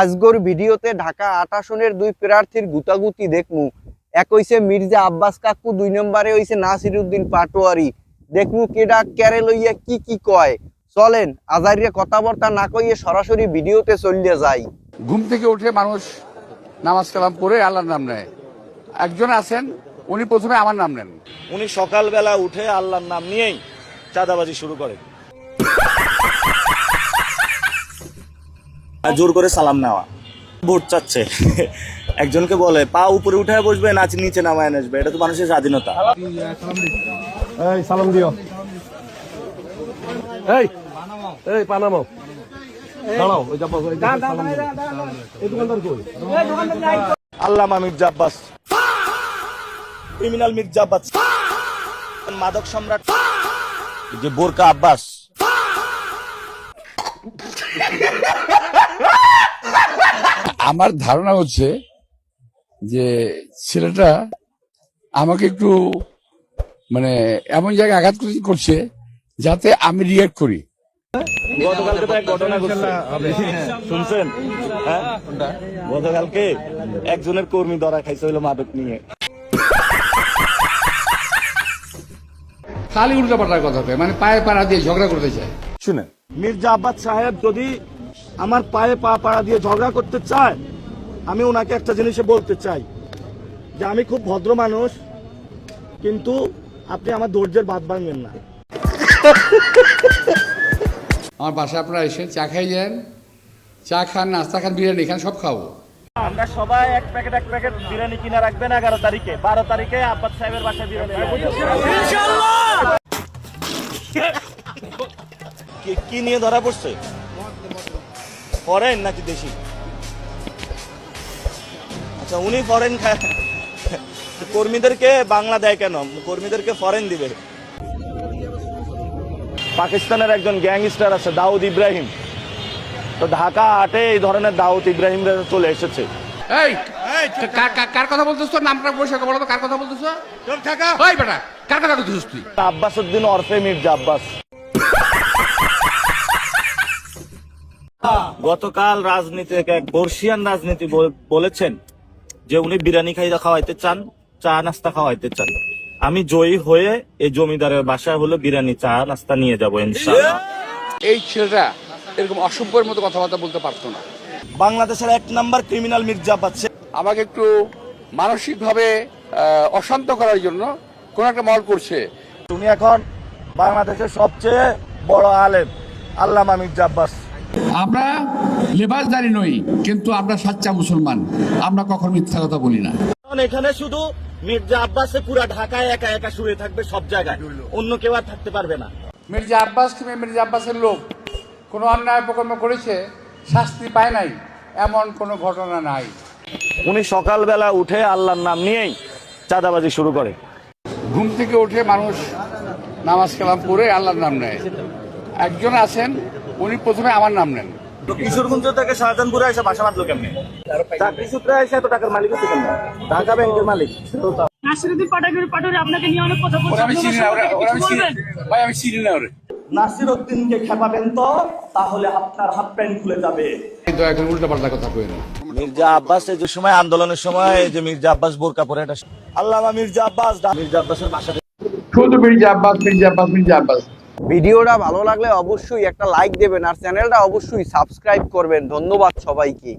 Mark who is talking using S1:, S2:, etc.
S1: আজগর ভিডিওতে ঢাকা আট আসনের দুই প্রার্থীর গুতাগুতি দেখমু। এক হইছে মির্জা আব্বাস কাকু দুই নম্বরে হইছে নাসিরউদ্দিন পাটোয়ারি। দেখমু কেডা ক্যারে লইয়া কি কি কয়। চলেন আজারিয়া কথাবার্তা না কইয়ে সরাসরি ভিডিওতে চলিয়ে যাই।
S2: ঘুম থেকে উঠে মানুষ নামাজ কালাম পড়ে আল্লাহর নাম নেয়। একজন আছেন উনি প্রথমে আমার নাম নেন।
S3: উনি সকালবেলা উঠে আল্লাহর নাম নিয়েই চাঁদাবাজি শুরু করেন। জোর করে সালাম নেওয়া। ভোট চাচ্ছে। একজনকে বলে পা উপরে উঠায় বসবে নাচ নিচে নামায় আসবে এটা তো মানুষের স্বাধীনতা।
S4: এই সালাম দিও। এই এই পানামো দাঁড়াও ওই যাব ওই যাব, সালাম দিও। এই দোকানদার কই?
S3: আল্লামা মির্জা আব্বাস। ক্রিমিনাল মির্জা আব্বাস। মাদক সম্রাট। যে বোরকা আব্বাস।
S2: আমার ধারণা হচ্ছে যে ছেলেটা আমাকে একটু মানে এমন জায়গায় আঘাত করে- করছে যাতে আমি রিয়েক্ট করি।
S3: গতকালকে তো এক ঘটনা শুনছেন? হ্যাঁ? গতকালকে একজনের কর্মী ধরা খাইছে হইল মাদক নিয়ে।
S2: খালি উল্টা পাল্টার কথা মানে পায়ে পাড়া দিয়ে ঝগড়া করতে চায়।
S3: শুনেন মির্জা আব্বাস সাহেব যদি আমার পায়ে পা পাড়া দিয়ে ঝগড়া করতে চায় আমি ওনাকে একটা জিনিসে বলতে চাই যে আমি খুব ভদ্র মানুষ কিন্তু আপনি আমার ধৈর্যের বাদ ভাঙবেন না।
S2: আমার বাসায় আপনারা এসে চা খাই যান চা খান নাস্তা খান বিরিয়ানি খান সব খাব।
S3: আমরা সবাই এক প্যাকেট এক প্যাকেট বিরিয়ানি কিনে রাখবেন এগারো তারিখে। বারো তারিখে আব্বাস সাহেবের বাসায় বিরিয়ানি কি- কি নিয়ে ধরা পড়ছে? ফরেন নাকি দেশি? আচ্ছা উনি ফরেন খায় কর্মীদেরকে বাংলা দেয় কেন? কর্মীদেরকে ফরেন দিবে। পাকিস্তানের একজন গ্যাংস্টার আছে দাউদ ইব্রাহিম। তো ঢাকা আটে এই ধরনের দাউদ ইব্রাহিম চলে এসেছে।
S2: এই কার- কার- কার কথা বলতেছ তোর? নামটা পয়সা বলো তো কার কথা বলতেছ? ওই বেটা কার কথা বলতেছিস তুই?
S3: আব্বাস উদ্দিন ওরফে মির্জা আব্বাস। গতকাল রাজনীতি এক বর্ষিয়ান রাজনীতি বলেছেন যে উনি বিরিয়ানি খাইতে খাওয়াইতে চান চা নাস্তা খাওয়াইতে চান। আমি জয়ী হয়ে এই জমিদারের বাসায় হলো বিরিয়ানি চা নাস্তা নিয়ে যাব ইনশাআল্লাহ।
S2: এই ছেলেটা এরকম অসভ্যের মতো কথাবার্তা বলতে পারতো না।
S3: বাংলাদেশের এক নাম্বার ক্রিমিনাল মির্জা পাচ্ছে।
S2: আমাকে একটু মানসিকভাবে আহ, অশান্ত করার জন্য কোন একটা মহল করছে।
S3: তুমি এখন বাংলাদেশের সবচেয়ে বড় আলেম আল্লামা মির্জা আব্বাস।
S2: আমরা লেবাসদারি নই কিন্তু আমরা সাচ্চা মুসলমান। আমরা কখন মিথ্যা কথা বলি না।
S3: এখানে শুধু মির্জা আব্বাসে পুরা ঢাকায় একা একা শুয়ে থাকবে সব জায়গায়। অন্য কেউ আর থাকতে পারবে না।
S2: মির্জা আব্বাস কিংবা মির্জা আব্বাসের লোক কোনো অন্যায় অপকর্ম করেছে শাস্তি পায় নাই। এমন কোনো ঘটনা নাই।
S3: উনি সকালবেলা উঠে আল্লাহর নাম নিয়েই চাঁদাবাজি শুরু করে।
S2: ঘুম থেকে উঠে মানুষ নামাজ কালাম পড়ে আল্লাহর নাম নেয়। একজন আছেন উনি প্রথমে আমার নাম নেন।
S3: তো কিশোরগঞ্জ থেকে শাহজাহানপুরে এসে বাসা বাঁধলো কেমনে? চাকরি সূত্রে এসে এত টাকার মালিক হচ্ছে কেমনে? ঢাকা ব্যাংকের মালিক।
S5: নাসিরুদ্দিন পাটোয়ারি আপনাকে নিয়ে অনেক কথা বলছে।
S2: আমি চিনি না ভাই আমি চিনি না ওরে।
S3: নাসিরউদ্দিনকে খেপাবেন তো তাহলে আপনার হাফ প্যান্ট খুলে যাবে।
S2: করে উল্টা পাল্টা কথা কই না
S3: মির্জা আব্বাস এই যে সময় আন্দোলনের সময় যে মির্জা আব্বাস বোরকা পরে এটা আল্লামা মির্জা আব্বাস মির্জা আব্বাসের বাসা
S2: শুধু মির্জা আব্বাস মির্জা আব্বাস মির্জা আব্বাস।
S1: ভিডিওটা ভালো লাগলে অবশ্যই একটা লাইক দেবেন আর চ্যানেলটা অবশ্যই সাবস্ক্রাইব করবেন। ধন্যবাদ সবাইকে।